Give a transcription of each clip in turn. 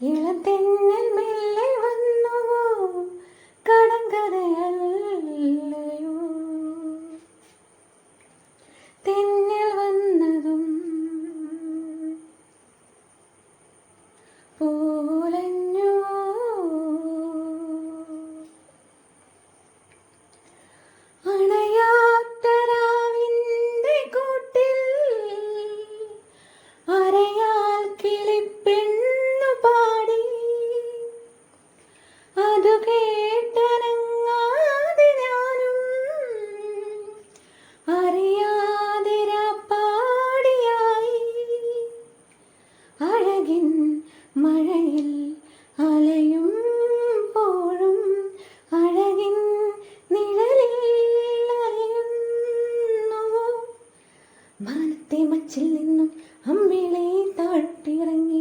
ഇളതെന്നൽ മെല്ലെ വന്നുവോ? കടങ്കഥയല്ലയോ തെന്നൽ വന്നതും പോ കേട്ടനങ്ങാതെ ഞാനും പാടിയായി. അഴകിൻ അലയും പോഴും അഴകിൻ നിഴലിൽ മച്ചിൽ നിന്നും അമ്മിളെ താഴ്ത്തിറങ്ങി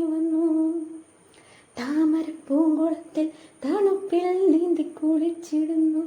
തണുപ്പിൽ നീന്തി കുളിച്ചിടുന്നു.